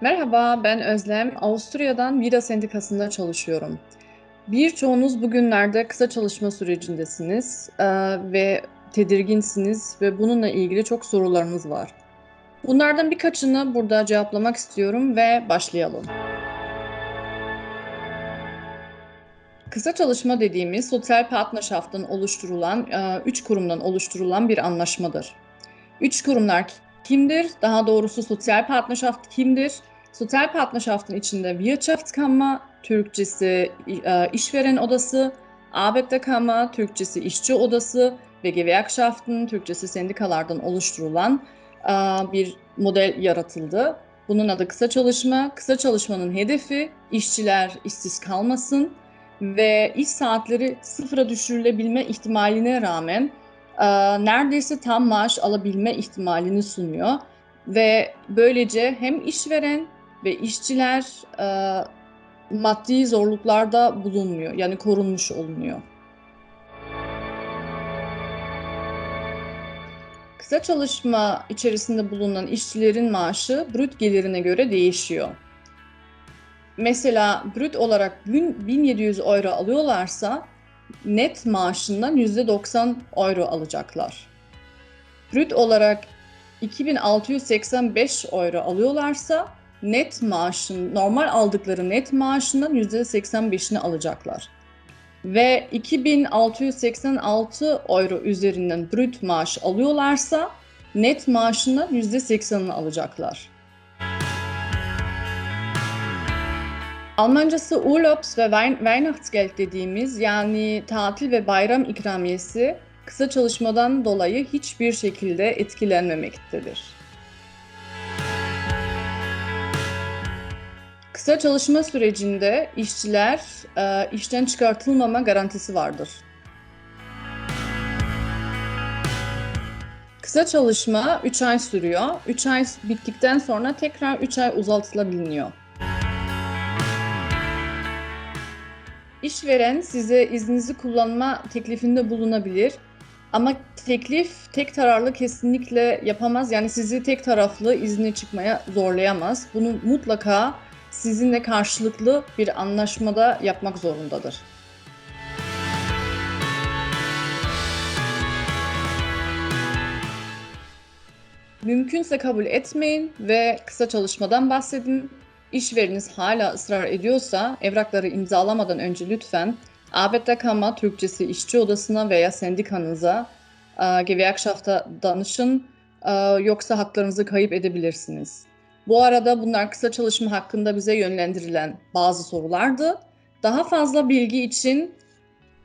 Merhaba, ben Özlem. Avusturya'dan Vida Sendikası'nda çalışıyorum. Birçoğunuz bugünlerde kısa çalışma sürecindesiniz eee, ve tedirginsiniz ve bununla ilgili çok sorularınız var. Bunlardan birkaçını burada cevaplamak istiyorum ve başlayalım. Kısa çalışma dediğimiz sosyal partnerschafts'tan oluşturulan, eee, üç kurumdan oluşturulan bir anlaşmadır. Üç kurumlar kimdir? Daha doğrusu sosyal partnerschaft kimdir? Sosyal partnerschafts'ın içinde Wirtschaftskammer, Türkçesi e, işveren odası, Arbeiterkammer, Türkçesi işçi odası ve Gewerkschaften, Türkçesi sendikalardan oluşturulan e, bir model yaratıldı. Bunun adı kısa çalışma. Kısa çalışmanın hedefi işçiler işsiz kalmasın ve iş saatleri sıfıra düşürülebilme ihtimaline rağmen e, neredeyse tam maaş alabilme ihtimalini sunuyor ve böylece hem işveren ve işçiler e, maddi zorluklarda bulunmuyor yani korunmuş olunuyor. Kısa çalışma içerisinde bulunan işçilerin maaşı brüt gelirine göre değişiyor. Mesela brüt olarak 1700 euro alıyorlarsa net maaşından %90 euro alacaklar. Brüt olarak 2685 euro alıyorlarsa net maaşın, normal aldıkları net maaşından %85'ini alacaklar. Ve 2686 euro üzerinden brüt maaş alıyorlarsa net maaşından %80'ini alacaklar. Almancası Urlaubs ve Weihnachtsgeld dediğimiz yani tatil ve bayram ikramiyesi kısa çalışmadan dolayı hiçbir şekilde etkilenmemektedir. Kısa çalışma sürecinde işçiler e, işten çıkartılmama garantisi vardır. Kısa çalışma 3 ay sürüyor. 3 ay bittikten sonra tekrar 3 ay uzatılabiliyor. İşveren size izninizi kullanma teklifinde bulunabilir. Ama teklif tek taraflı kesinlikle yapamaz. Yani sizi tek taraflı izne çıkmaya zorlayamaz. Bunu mutlaka sizinle karşılıklı bir anlaşmada yapmak zorundadır. Mümkünse kabul etmeyin ve kısa çalışmadan bahsedin. İşveriniz hala ısrar ediyorsa evrakları imzalamadan önce lütfen Arbeiterkammer Türkçesi işçi odasına veya sendikanıza, e, Gewerkschaft'a danışın e, yoksa haklarınızı kayıp edebilirsiniz. Bu arada bunlar kısa çalışma hakkında bize yönlendirilen bazı sorulardı. Daha fazla bilgi için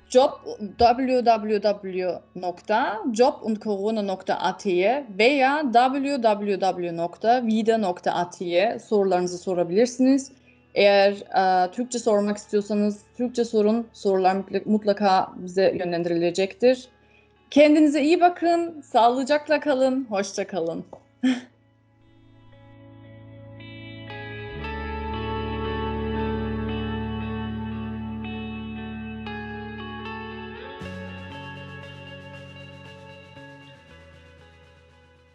job www.jobundcorona.at'ye veya www.vida.at'ye sorularınızı sorabilirsiniz. Eğer e, Türkçe sormak istiyorsanız Türkçe sorun. Sorular mutlaka bize yönlendirilecektir. Kendinize iyi bakın, sağlıcakla kalın, hoşça kalın.